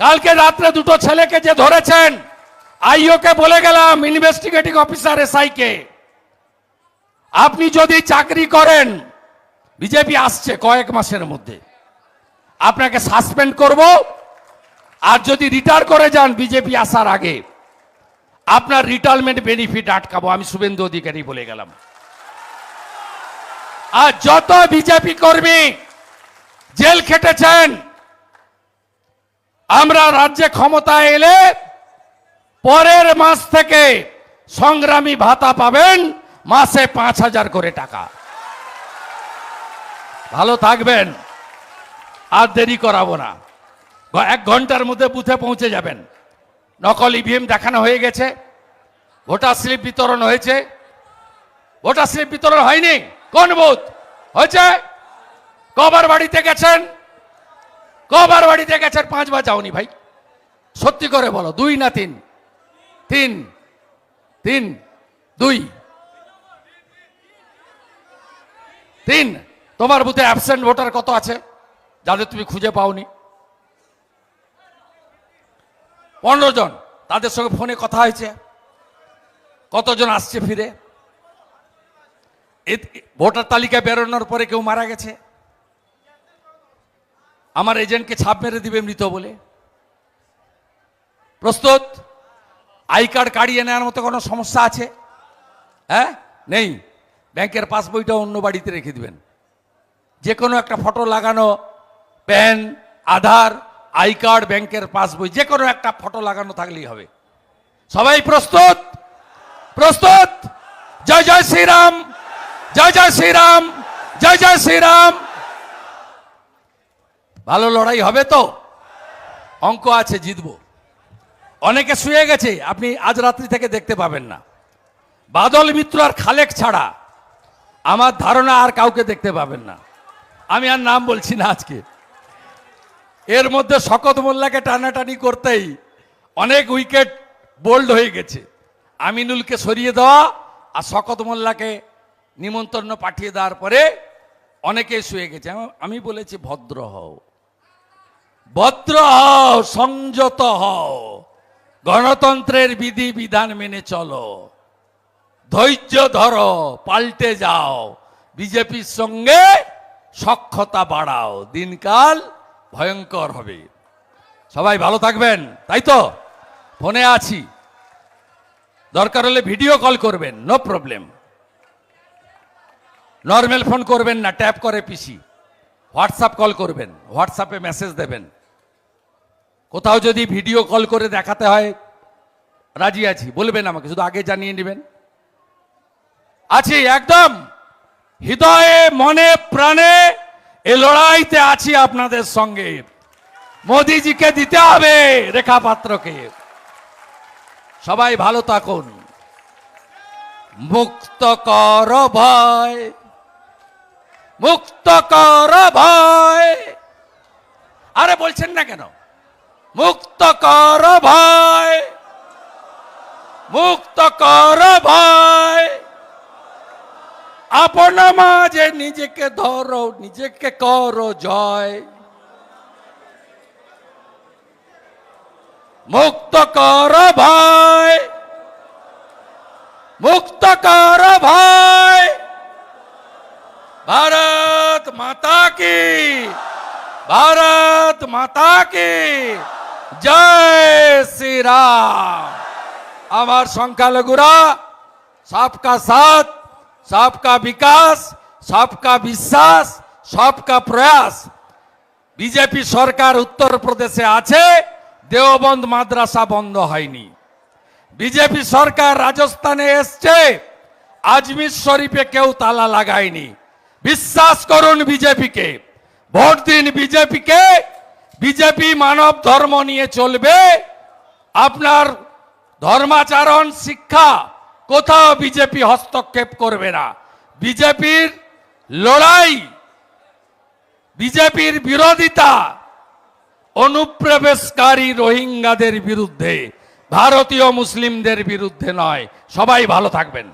কালকে রাত্রে দুটো ছেলেকে যে ধরেছেন, আইওকে বলে গেলাম ইনভেস্টিগেটিং অফিসার এসআই কে আপনি যদি চাকরি করেন, বিজেপি আসছে কয়েক মাসের মধ্যে। আপনাকে সাসপেন্ড করব, আর যদি রিটায়ার করে যান, বিজেপি আসার আগে। আপনার রিটায়ারমেন্ট বেনিফিট আটকাবো, আমি শুভেন্দু অধিকারী বলে গেলাম। আর যত বিজেপি কর্মী জেল খেটেছেন আমরা রাজ্যে ক্ষমতায় এলে পরের মাস থেকে সংগ্রামী ভাতা পাবেন মাসে পাঁচ হাজার করে টাকা। ভালো থাকবেন, আর দেরি করাবো না। এক ঘণ্টার মধ্যে বুথে পৌঁছে যাবেন। নকল ইভিএম দেখানো হয়ে গেছে। ভোটার স্লিপ বিতরণ হয়েছে। ভোটার স্লিপ বিতরণ হয়নি। কোন বুথ? হয়েছে? কবার বাড়িতে গেছেন? কবার বাড়িতে গেছেন পাঁচবার যাওনি ভাই। সত্যি করে বলো, দুই না তিন? তিন। তিন। দুই। তিন। তোমার বুথে অ্যাবসেন্ট ভোটার কত আছে? যাদের তুমি খুঁজে পাওনি। পনেরো জন। তাদের সঙ্গে ফোনে কথা হয়েছে। কতজন আসছে ফিরে? ভোটার তালিকা বেরোনোর পরে কেউ মারা গেছে। আমার এজেন্টকে ছাপ মেরে দিবে মৃত বলে। প্রস্তুত? আই কার্ড কাড়িয়ে নেওয়ার মতো কোনো সমস্যা আছে? হ্যাঁ? নেই। ব্যাংকের পাসবইটা অন্য বাড়িতে রেখে দিবেন। যে কোনো একটা ফটো লাগানো, প্যান, আধার, আই কার্ড, ব্যাংকের পাসবই যে কোনো একটা ফটো লাগানো থাকলেই হবে। সবাই প্রস্তুত? প্রস্তুত? জয় জয় শ্রীরাম! জয় জয় শ্রীরাম! জয় জয় শ্রীরাম! ভালো লড়াই হবে তো? অঙ্ক আছে, জিতবো। অনেকে শুয়ে গেছে, আপনি আজ রাত্রি থেকে দেখতে পাবেন না। বাদল মিত্র আর খালেক ছাড়া আমার ধারণা আর কাউকে দেখতে পাবেন না। আমি আর নাম বলছি না আজকে। এর মধ্যে শকত মোল্লাকে টানাটানি করতেই অনেক উইকেট বোল্ড হয়ে গেছে। আমিনুলকে সরিয়ে দেওয়া আর শকত মোল্লাকে নিমন্ত্রণ পাঠিয়ে দেওয়ার পরে অনেকে শুয়ে গেছে। আমি বলেছি, ভদ্র হও। ভদ্র হও, সংযত হও। গণতন্ত্রের বিধি বিধান মেনে চলো। ধৈর্য ধরো, পাল্টে যাও। বিজেপির সঙ্গে সক্ষতা বাড়াও। দিনকাল ভয়ঙ্কর হবে। সবাই ভালো থাকবেন, তাই তো? ফোনে আছি। দরকার হলে ভিডিও কল করবেন, নো প্রবলেম। নর্মাল ফোন করবেন না, ট্যাপ করে পিসি। হোয়াটসঅ্যাপ কল করবেন, হোয়াটসঅ্যাপে মেসেজ দেবেন। কোথাও যদি ভিডিও কল করে দেখাতে হয়, রাজি আছি, বলবেন আমাকে, শুধু আগে জানিয়ে নেবেন। আছি, একদম। হৃদয়ে, মনে, প্রাণে এ লড়াইতে আছি আপনাদের সঙ্গে। মোদিজিকে দিতে হবে রেখা পাত্রকে সবাই ভালো থাকুন। মুক্ত কর ভয়। মুক্ত কর ভয়। আরে বলছেন না কেন? মুক্ত কর ভয় মুক্ত কর ভয় আপন মাঝে নিজেকে ধরো, নিজেকে করো জয়। মুক্ত কর ভয় মুক্ত কর ভয় ভারত মাতা কি? ভারত মাতা কি? জয় আমার সংখ্যালঘুরা সবকা সাথ সবকা বিকাশ সবকা বিশ্বাস সবকা প্রয়াস। বিজেপি সরকার উত্তরপ্রদেশে আছে, দেওবন্দ মাদ্রাসা বন্ধ হয়নি। বিজেপি সরকার রাজস্থানে এসছে, আজমির শরীফে কেউ তালা লাগায়নি। বিশ্বাস করুন বিজেপিকে, ভোট দিন বিজেপিকে বিজেপি মানব ধর্ম নিয়ে চলবে। আপনার ধর্মাচরণ, শিক্ষা কোথাও বিজেপি হস্তক্ষেপ করবে না। বিজেপির লড়াই, বিজেপির বিরোধিতা অনুপ্রবেশকারী রোহিঙ্গাদের বিরুদ্ধে, ভারতীয় মুসলিমদের বিরুদ্ধে নয়। সবাই ভালো থাকবেন।